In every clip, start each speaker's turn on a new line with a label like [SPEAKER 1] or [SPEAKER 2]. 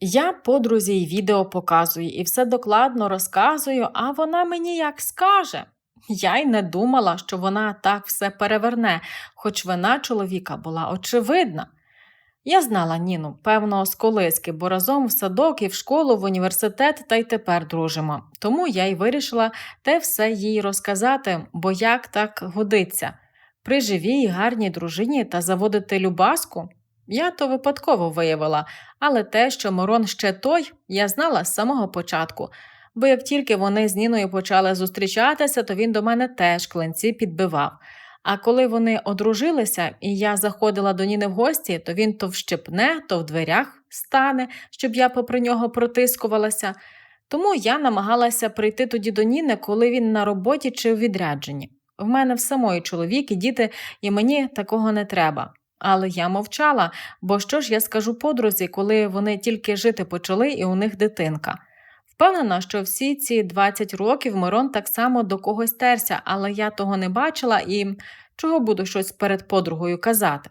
[SPEAKER 1] Я подрузі й відео показую і все докладно розказую, а вона мені як скаже. Я й не думала, що вона так все переверне, хоч вина чоловіка була очевидна. Я знала Ніну, певно, з колиски, бо разом в садок і в школу, в університет та й тепер дружимо. Тому я й вирішила те все їй розказати, бо як так годиться. При живій, гарній дружині та заводити любаску. Я то випадково виявила, але те, що Мирон ще той, я знала з самого початку. Бо як тільки вони з Ніною почали зустрічатися, то він до мене теж клинці підбивав. А коли вони одружилися, і я заходила до Ніни в гості, то він то вщепне, то в дверях стане, щоб я попри нього протискувалася. Тому я намагалася прийти тоді до Ніни, коли він на роботі чи у відрядженні. В мене в самої чоловік і діти, і мені такого не треба. Але я мовчала, бо що ж я скажу подрузі, коли вони тільки жити почали і у них дитинка. Впевнена, що всі ці 20 років Мирон так само до когось терся, але я того не бачила і чого буду щось перед подругою казати.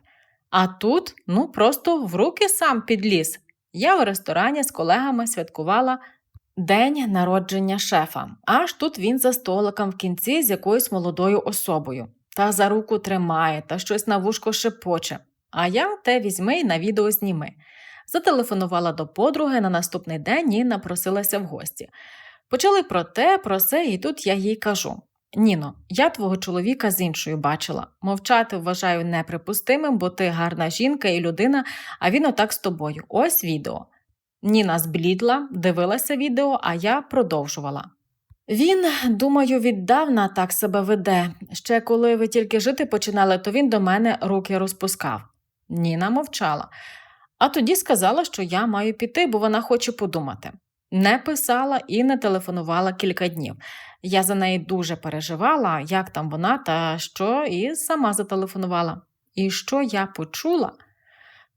[SPEAKER 1] А тут, ну, просто в руки сам підліз. Я в ресторані з колегами святкувала день народження шефа. Аж тут він за столиком в кінці з якоюсь молодою особою. Та за руку тримає, та щось на вушко шепоче. А я те візьми й на відео зніми. Зателефонувала до подруги на наступний день Ніна просилася в гості. Почали про те, про це, і тут я їй кажу: Ніно, я твого чоловіка з іншою бачила. Мовчати вважаю неприпустимим, бо ти гарна жінка і людина, а він отак з тобою. Ось відео. Ніна зблідла, дивилася відео, а я продовжувала. Він, думаю, віддавна так себе веде. Ще коли ви тільки жити починали, то він до мене руки розпускав. Ніна мовчала. А тоді сказала, що я маю піти, бо вона хоче подумати. Не писала і не телефонувала кілька днів. Я за неї дуже переживала, як там вона та що, і сама зателефонувала. І що я почула?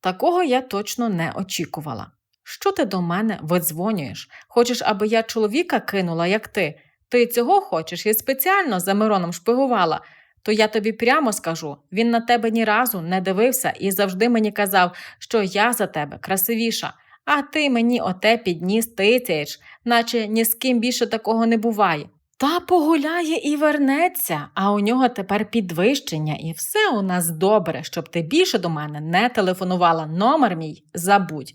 [SPEAKER 1] Такого я точно не очікувала. Що ти до мене видзвонюєш? Хочеш, аби я чоловіка кинула, як ти? Ти цього хочеш і спеціально за Мироном шпигувала. То я тобі прямо скажу: він на тебе ні разу не дивився і завжди мені казав, що я за тебе красивіша, а ти мені оте підніс тицяєш, наче ні з ким більше такого не буває. Та погуляє і вернеться, а у нього тепер підвищення, і все у нас добре, щоб ти більше до мене не телефонувала. Номер мій забудь.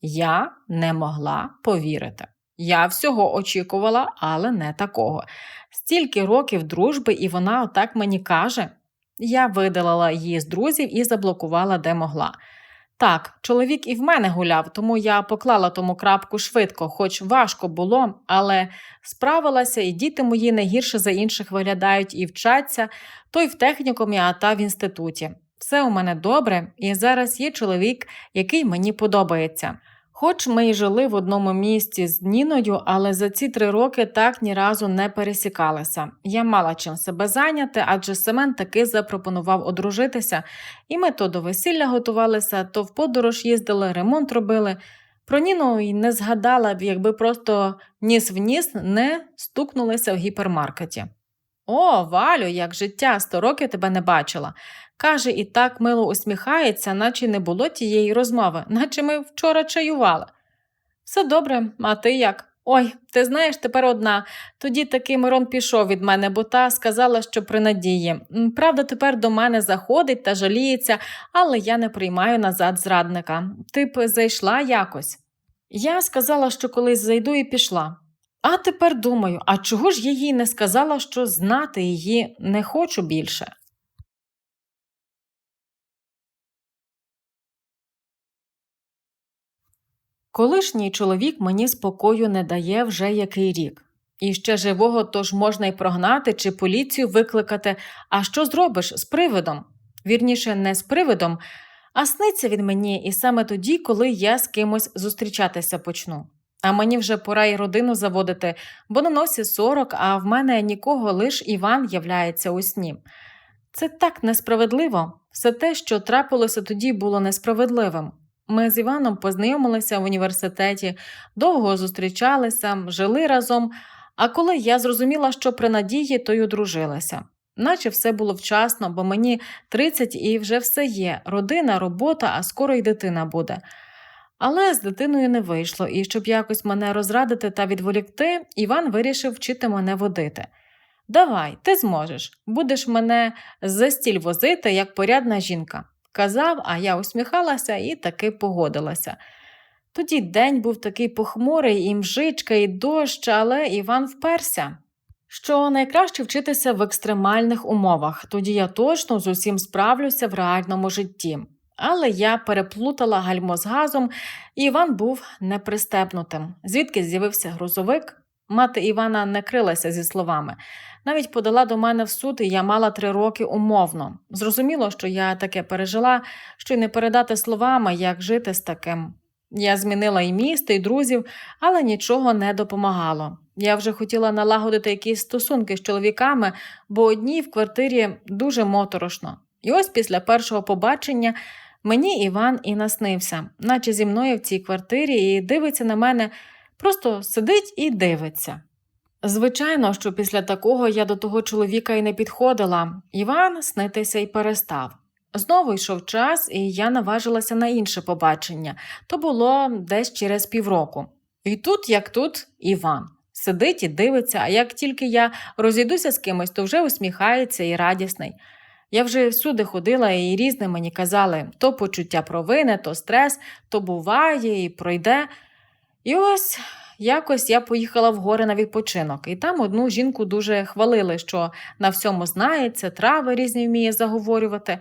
[SPEAKER 1] Я не могла повірити. Я всього очікувала, але не такого. Стільки років дружби, і вона отак мені каже. Я видалила її з друзів і заблокувала, де могла. Так, чоловік і в мене гуляв, тому я поклала тому крапку швидко, хоч важко було, але справилася, і діти мої не гірше за інших виглядають і вчаться, той в технікумі, а та в інституті. Все у мене добре, і зараз є чоловік, який мені подобається. Хоч ми й жили в одному місті з Ніною, але за ці три роки так ні разу не пересікалися. Я мала чим себе зайняти, адже Семен таки запропонував одружитися, і ми то до весілля готувалися, то в подорож їздили, ремонт робили. Про Ніну й не згадала б, якби просто ніс в ніс не стукнулися в гіпермаркеті. О, Валю, як життя, сто років тебе не бачила. Каже, і так мило усміхається, наче не було тієї розмови, наче ми вчора чаювали. Все добре, а ти як? Ой, ти знаєш, тепер одна. Тоді таки Мирон пішов від мене, бо та сказала, що при надії. Правда, тепер до мене заходить та жаліється, але я не приймаю назад зрадника. Ти б зайшла якось. Я сказала, що колись зайду і пішла. А тепер думаю, а чого ж я їй не сказала, що знати її не хочу більше? Колишній чоловік мені спокою не дає вже який рік. І ще живого тож можна й прогнати чи поліцію викликати. А що зробиш з привидом? Вірніше, не з привидом, а сниться він мені і саме тоді, коли я з кимось зустрічатися почну. А мені вже пора й родину заводити, бо на носі 40, а в мене нікого лиш Іван являється у сні. Це так несправедливо. Все те, що трапилося тоді, було несправедливим. Ми з Іваном познайомилися в університеті, довго зустрічалися, жили разом. А коли я зрозуміла, що при надії, то й одружилася. Наче все було вчасно, бо мені 30 і вже все є родина, робота, а скоро й дитина буде. Але з дитиною не вийшло, і щоб якось мене розрадити та відволікти, Іван вирішив вчити мене водити. Давай, ти зможеш, будеш мене за стіль возити, як порядна жінка, казав, а я усміхалася і таки погодилася. Тоді день був такий похмурий, і мжичка, і дощ, але Іван вперся. Що найкраще вчитися в екстремальних умовах, тоді я точно з усім справлюся в реальному житті. Але я переплутала гальмо з газом, і Іван був непристебнутим. Звідки з'явився грузовик? Мати Івана не крилася зі словами. Навіть подала до мене в суд, і я мала три роки умовно. Зрозуміло, що я таке пережила, що й не передати словами, як жити з таким. Я змінила і місто, і друзів, але нічого не допомагало. Я вже хотіла налагодити якісь стосунки з чоловіками, бо одній в квартирі дуже моторошно. І ось після першого побачення мені Іван і наснився, наче зі мною в цій квартирі, і дивиться на мене, просто сидить і дивиться. Звичайно, що після такого я до того чоловіка і не підходила. Іван снитися й перестав. Знову йшов час, і я наважилася на інше побачення то було десь через півроку. І тут, як тут, Іван. Сидить і дивиться, а як тільки я розійдуся з кимось, то вже усміхається і радісний. Я вже всюди ходила і різне мені казали то почуття провини, то стрес, то буває і пройде. І ось якось я поїхала в гори на відпочинок, і там одну жінку дуже хвалили, що на всьому знається, трави різні вміє заговорювати.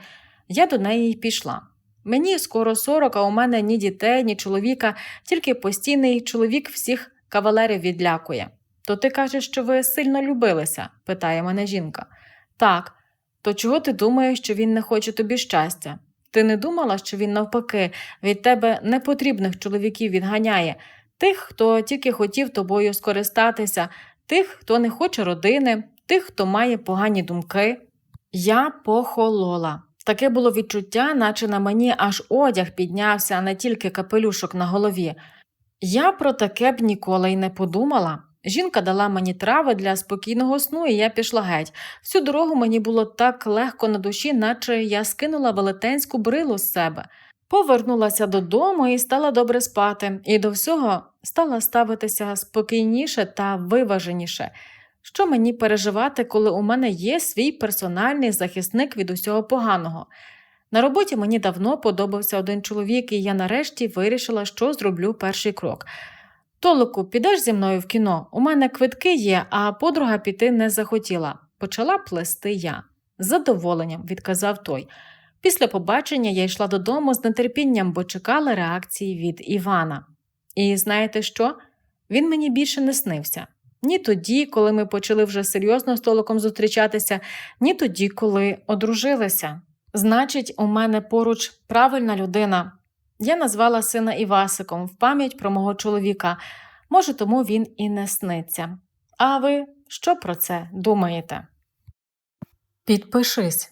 [SPEAKER 1] Я до неї пішла. Мені скоро 40, а у мене ні дітей, ні чоловіка, тільки постійний чоловік всіх кавалерів відлякує. То ти кажеш, що ви сильно любилися? питає мене жінка. Так, то чого ти думаєш, що він не хоче тобі щастя? Ти не думала, що він, навпаки, від тебе непотрібних чоловіків відганяє, тих, хто тільки хотів тобою скористатися, тих, хто не хоче родини, тих, хто має погані думки. Я похолола. Таке було відчуття, наче на мені аж одяг піднявся, а не тільки капелюшок на голові. Я про таке б ніколи й не подумала. Жінка дала мені трави для спокійного сну, і я пішла геть. Всю дорогу мені було так легко на душі, наче я скинула велетенську брилу з себе. Повернулася додому і стала добре спати, і до всього стала ставитися спокійніше та виваженіше. Що мені переживати, коли у мене є свій персональний захисник від усього поганого? На роботі мені давно подобався один чоловік, і я нарешті вирішила, що зроблю перший крок. Толику, підеш зі мною в кіно? У мене квитки є, а подруга піти не захотіла. Почала плести я. З задоволенням, відказав той. Після побачення я йшла додому з нетерпінням, бо чекала реакції від Івана. І знаєте що? Він мені більше не снився. Ні тоді, коли ми почали вже серйозно з Толиком зустрічатися, ні тоді, коли одружилися. Значить, у мене поруч правильна людина. Я назвала сина Івасиком в пам'ять про мого чоловіка. Може, тому він і не сниться. А ви що про це думаєте? Підпишись,